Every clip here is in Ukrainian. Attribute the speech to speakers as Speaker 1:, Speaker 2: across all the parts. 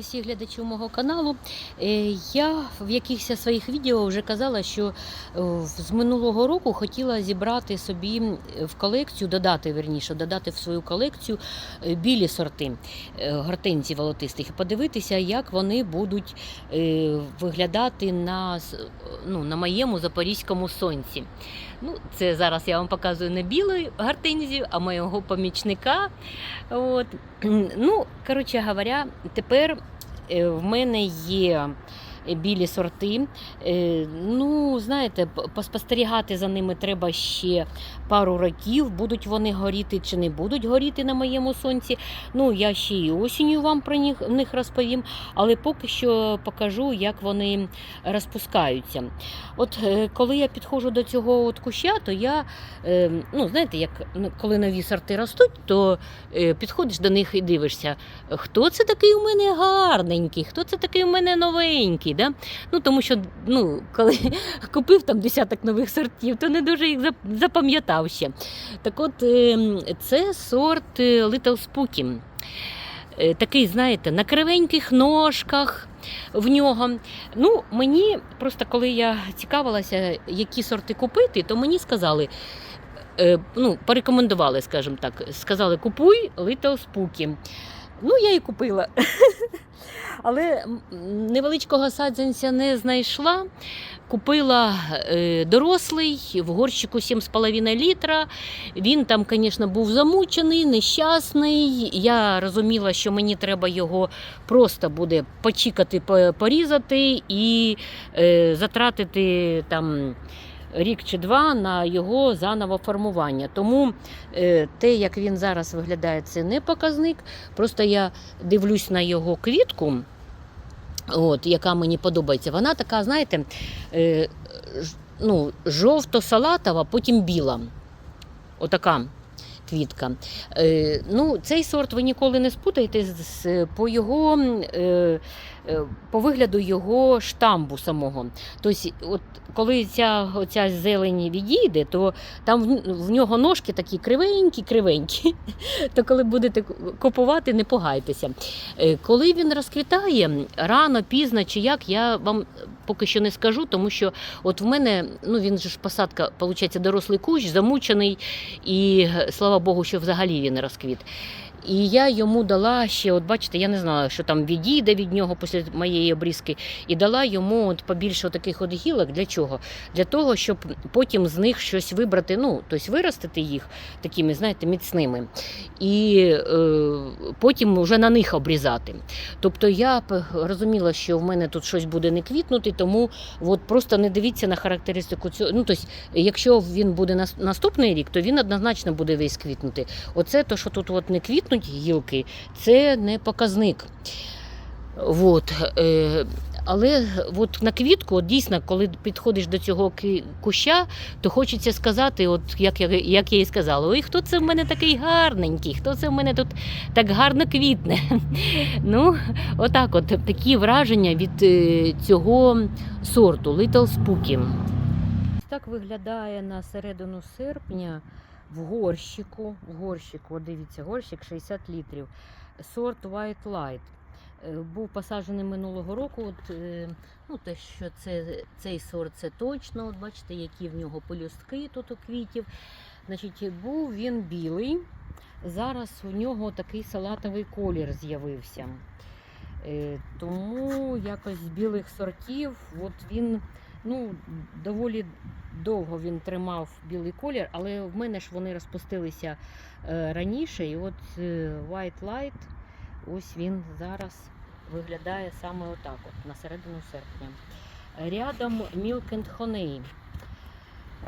Speaker 1: Всі глядачів мого каналу. Е, Я в якихось своїх відео вже казала, що е, з минулого року хотіла зібрати собі в колекцію, додати верніше, додати в свою колекцію е, білі сорти гортензій волотистих подивитися, як вони будуть виглядати на, ну, на моєму запорізькому сонці. Ну, це зараз я вам показую не білу гортензію, а моєго помічника. От. Ну, коротше говоря, тепер в мене є білі сорти. Е, Ну, знаєте, поспостерігати за ними треба ще пару років. Будуть вони горіти чи не будуть горіти на моєму сонці. Ну, я ще і осінню вам про них, них розповім, але поки що покажу, як вони розпускаються. От е, коли я підходжу до цього от куща, то я, е, ну, знаєте, як ну, коли нові сорти ростуть, то е, підходиш до них і дивишся, хто це такий у мене гарненький, хто це такий у мене новенький. Да? Ну, тому що ну, коли купив там десяток нових сортів, то не дуже їх запам'ятав ще. Так от, е, це сорт е, Little Spooky. Е, Такий, знаєте, на кривеньких ножках в нього. Ну, мені просто коли я цікавилася, які сорти купити, то мені сказали, ну, порекомендували, скажімо так, сказали, купуй Little Spooky. Ну, я і купила. Але невеличкого саджанця не знайшла. Купила е, дорослий в горщику 7,5 літра. Він там, звісно, був замучений, нещасний. Я розуміла, що мені треба його просто буде почікати, порізати і е, затратити там. Рік чи два на його заново формування. Тому е, те, як він зараз виглядає, це не показник. Просто я дивлюсь на його квітку, от, яка мені подобається. Вона така, знаєте, е, ну, жовто-салатова, потім біла. Отака квітка. Е, ну, цей сорт ви ніколи не спутаєте по його. Е, е, по вигляду його штамбу самого. Тобто, от коли ця оця зелень відійде, то там в, нього ножки такі кривенькі, кривенькі. То коли будете купувати, не погайтеся. Коли він розквітає, рано, пізно чи як, я вам поки що не скажу, тому що от в мене, ну він же ж посадка, виходить, дорослий кущ, замучений, і е, слава Богу, що взагалі він розквіт. І я йому дала ще, от бачите, я не знала, що там відійде від нього після моєї обрізки, і дала йому от побільше таких от гілок. Для чого? Для того, щоб потім з них щось вибрати, ну, тобто виростити їх такими, знаєте, міцними, і е, потім вже на них обрізати. Тобто я п- розуміла, що в мене тут щось буде не квітнути, тому от просто не дивіться на характеристику цього. Ну, тобто, якщо він буде наступний рік, то він однозначно буде весь квітнути. Оце то, що тут от не квітнуть гілки, це не показник. От, е, але от на квітку, от дійсно, коли підходиш до цього куща, то хочеться сказати, от як я, як я і сказала, ой, хто це в мене такий гарненький, хто це в мене тут так гарно квітне. Ну, отак, от такі враження від е, цього сорту Little Spooky. Так виглядає на середину серпня в горщику. В горщику, от дивіться, горщик 60 літрів. Сорт White Light. Е, Був посаджений минулого року. От, е, ну, те, що це, цей сорт це точно. От бачите, які в нього полюстки тут у квітів. Значить, був він білий. Зараз у нього такий салатовий колір з'явився. Е, Тому якось з білих сортів, от він ну, доволі довго він тримав білий колір, але в мене ж вони розпустилися е, раніше. І от е, White Light, ось він зараз виглядає саме отак, от, на середину серпня. Рядом Milk and Honey.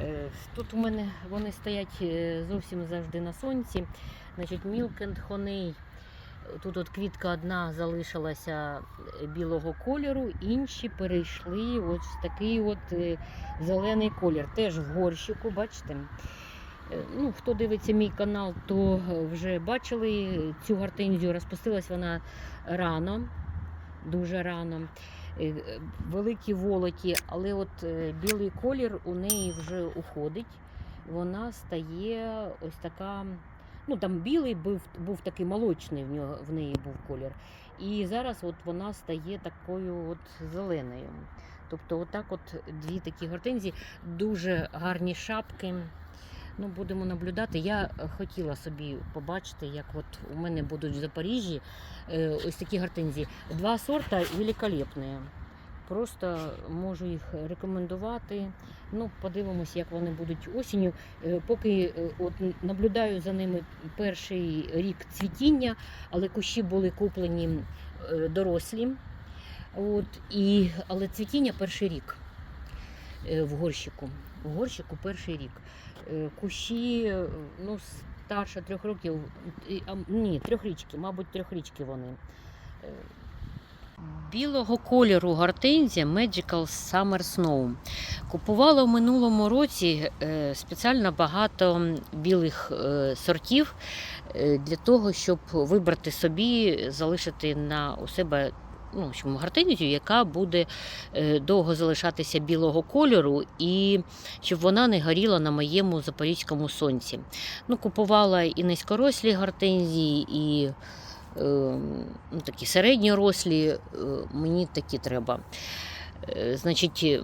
Speaker 1: Е, Тут у мене вони стоять зовсім завжди на сонці. Значить, Milk and Honey. Тут от квітка одна залишилася е, білого кольору, інші перейшли от в такий от е, зелений колір. Теж в горщику, бачите. Е, Ну, хто дивиться мій канал, то вже бачили цю гортензію. Розпустилась вона рано, дуже рано. Великі волоті, але от білий колір у неї вже уходить. Вона стає ось така ну там білий був, був такий молочний в нього в неї був колір. І зараз от вона стає такою от зеленою. Тобто, отак, от дві такі гортензії, дуже гарні шапки. Ну, будемо наблюдати. Я хотіла собі побачити, як от у мене будуть в Запоріжжі е, ось такі гортензії. Два сорта великолепні. Просто можу їх рекомендувати. Ну, подивимось, як вони будуть осінню. Е, Поки е, от наблюдаю за ними перший рік цвітіння, але кущі були куплені е, дорослі. От, і, але цвітіння перший рік в горщику. В горщику перший рік. Кущі ну, старше трьох років, ні, трьохрічки, мабуть, трьохрічки вони. Білого кольору гортензія Magical Summer Snow. Купувала в минулому році е, спеціально багато білих е, сортів е, для того, щоб вибрати собі, залишити на у себе ну, гортензію, яка буде довго залишатися білого кольору, і щоб вона не горіла на моєму запорізькому сонці. Ну, купувала і низькорослі гортензії, і ну, такі середньорослі, е, мені такі треба. Е, Значить, е,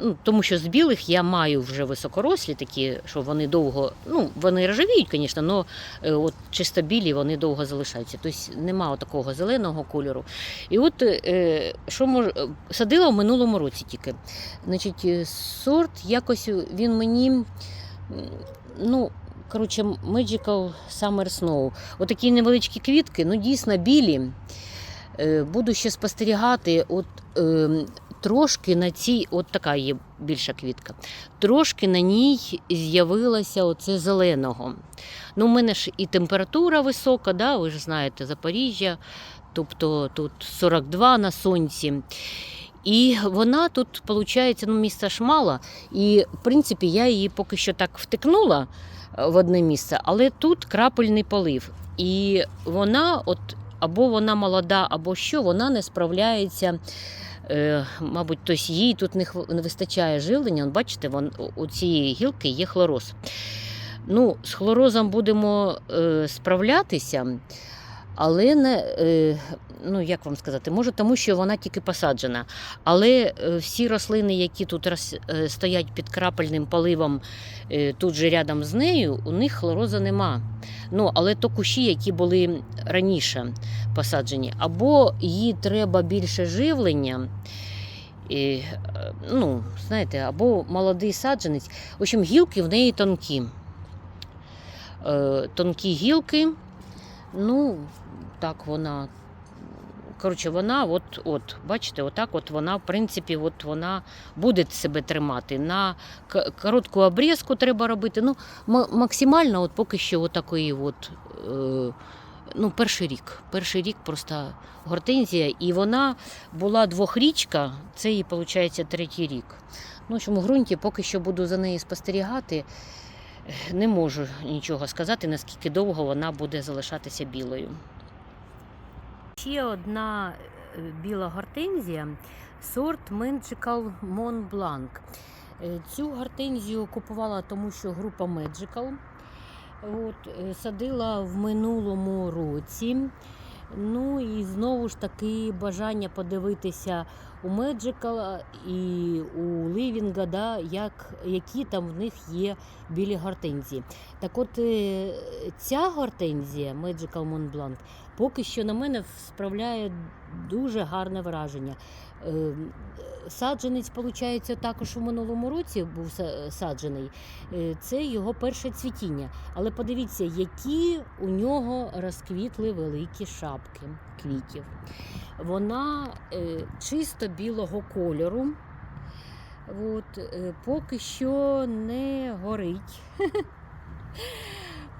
Speaker 1: ну, тому що з білих я маю вже високорослі, такі, що вони довго, ну, вони рожевіють, звісно, але от чисто білі вони довго залишаються. Тобто немає такого зеленого кольору. І от що мож... садила в минулому році тільки. Значить, сорт якось він мені. ну, коротше, Magical Summer Snow. Отакі невеличкі квітки, ну дійсно білі. Е, Буду ще спостерігати. От, е, трошки на цій, от така є більша квітка, трошки на ній з'явилося оце зеленого. Ну, у мене ж і температура висока, да, ви ж знаєте, Запоріжжя, тобто тут 42 на сонці. І вона тут, виходить, ну, місця ж мало. І, в принципі, я її поки що так втикнула в одне місце, але тут крапельний полив. І вона, от, або вона молода, або що, вона не справляється. Е, мабуть, тобто їй тут не, вистачає живлення. Бачите, вон, у цієї гілки є хлороз. Ну, з хлорозом будемо е, справлятися, але не, е, ну, як вам сказати, може, тому що вона тільки посаджена. Але е, всі рослини, які тут е, стоять під крапельним поливом е, тут же рядом з нею, у них хлороза нема. Ну, але то кущі, які були раніше посаджені, або їй треба більше живлення. І, ну, знаєте, або молодий саджанець. В общем, гілки в неї тонкі. Тонкі гілки. Ну, так вона. Коротше, вона, от, от, бачите, отак от вона, в принципі, от вона буде себе тримати. На коротку обрізку треба робити. Ну, максимально, от поки що, отакої от, е, ну, перший рік. Перший рік просто гортензія, і вона була двохрічка, це їй, виходить, третій рік. Ну, в ґрунті поки що буду за нею спостерігати. Не можу нічого сказати, наскільки довго вона буде залишатися білою. Ще одна е, біла гортензія сорт Magical Mont Blanc. Е, Цю гортензію купувала, тому що група Magical. От, е, садила в минулому році. Ну і знову ж таки бажання подивитися у Меджикала і у Ливінга, да, як, які там в них є білі гортензії. Так от е, ця гортензія Mont Blanc поки що на мене справляє дуже гарне враження. Е, Саджанець, виходить, також у минулому році був саджений. Е, Це його перше цвітіння. Але подивіться, які у нього розквітли великі шапки квітів. Вона е, чисто білого кольору. От, е, поки що не горить.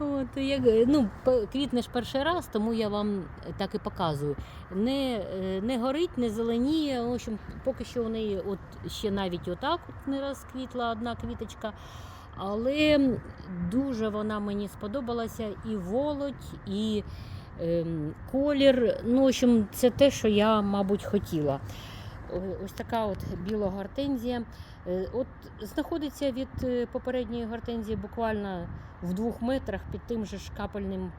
Speaker 1: От, як, ну, квітне ж перший раз, тому я вам так і показую. Не, е, не горить, не зеленіє. В общем, поки що у неї от ще навіть отак от не розквітла одна квіточка. Але дуже вона мені сподобалася і володь, і ем, колір. Ну, в общем, це те, що я, мабуть, хотіла. О- Ось така от біла гортензія. Е, От знаходиться від е, попередньої гортензії буквально в двох метрах під тим же ж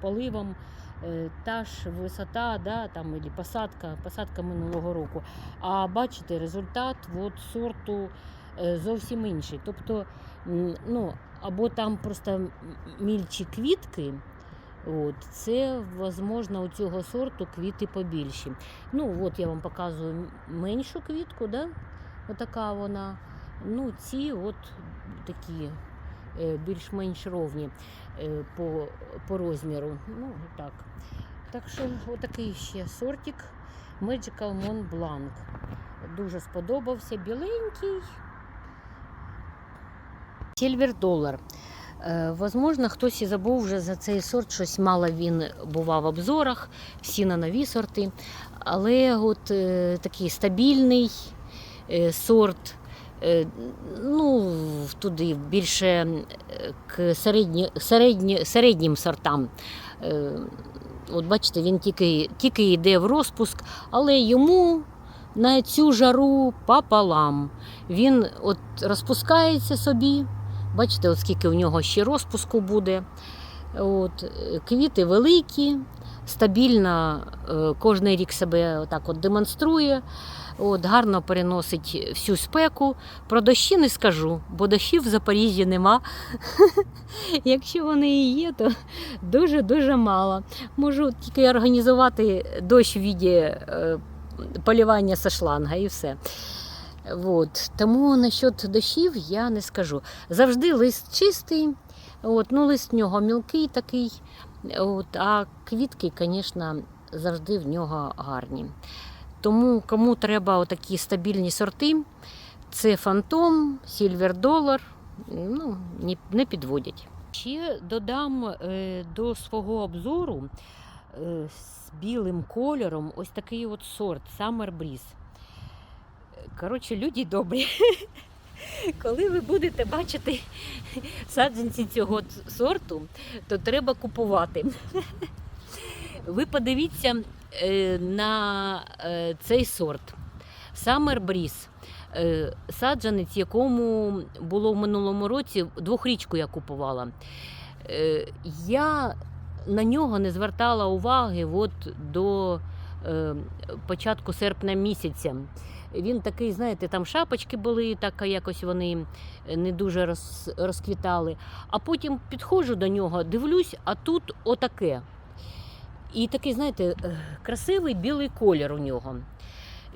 Speaker 1: поливом. Е, Та ж висота, да, там, і посадка, посадка минулого року. А бачите, результат от, сорту е, зовсім інший. Тобто, ну, або там просто мільчі квітки. От, це, возможно, у цього сорту квіти побільші. Ну, от я вам показую меншу квітку, да? Отака вона. Ну, ці от такі е, більш-менш ровні е, по, по розміру. Ну, так. Так що отакий ще сортик Magical Mont Blanc. Дуже сподобався. Біленький. Сільвер долар. Е, Возможно, хтось і забув вже за цей сорт, щось мало він бував в обзорах, всі на нові сорти. Але от е, такий стабільний е, сорт, ну, туди більше к середні, середні, середнім сортам. От бачите, він тільки, тільки йде в розпуск, але йому на цю жару пополам. Він от розпускається собі. Бачите, от скільки в нього ще розпуску буде. От, квіти великі, стабільно е, кожен рік себе отак от демонструє. От, гарно переносить всю спеку. Про дощі не скажу, бо дощів в Запоріжжі нема. Якщо вони і є, то дуже-дуже мало. Можу тільки організувати дощ в віді е, полювання со шланга і все. От. Тому насчет дощів я не скажу. Завжди лист чистий, от, ну, лист в нього мілкий такий, от, а квітки, звісно, завжди в нього гарні. Тому кому треба отакі стабільні сорти, це Фантом, Сільвер Долар, ну, не підводять. Ще додам е, до свого обзору е, з білим кольором ось такий от сорт Summer Breeze. Коротше, люди добрі. Коли ви будете бачити саджанці цього сорту, то треба купувати. Ви подивіться е, на е, цей сорт. Summer Breeze. Е, Саджанець, якому було в минулому році, двохрічку я купувала. Я на нього не звертала уваги от до початку серпня місяця. Він такий, знаєте, там шапочки були, так якось вони не дуже роз, розквітали. А потім підходжу до нього, дивлюсь, а тут отаке. І такий, знаєте, е, красивий білий колір у нього.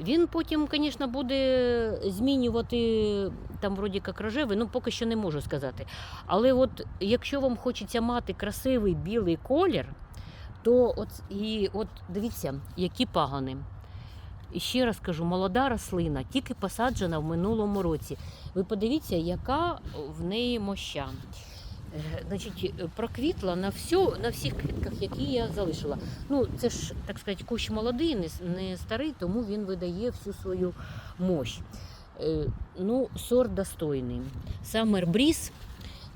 Speaker 1: Він потім, звісно, буде змінювати там, вроді як рожевий, ну поки що не можу сказати. Але от якщо вам хочеться мати красивий білий колір, то от і от дивіться, які пагани. І ще раз кажу, молода рослина, тільки посаджена в минулому році. Ви подивіться, яка в неї моща. Е, Значить, проквітла на всю, на всіх квітках, які я залишила. Ну, це ж, так сказати, кущ молодий, не, не старий, тому він видає всю свою мощь. Е, Ну, сорт достойний. Summer Breeze,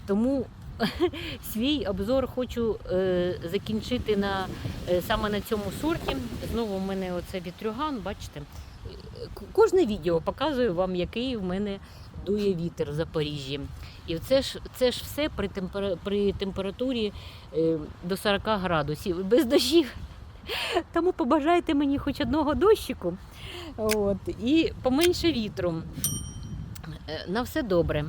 Speaker 1: тому свій обзор хочу е, закінчити на, е, саме на цьому сорті. Знову в мене оце вітрюган, бачите. Е, Кожне відео показую вам, який в мене дує вітер в Запоріжжі. І це ж, це ж все при, темпера, при температурі е, до 40 градусів, без дощів. Тому побажайте мені хоч одного дощику от, і поменше вітру. Е, На все добре.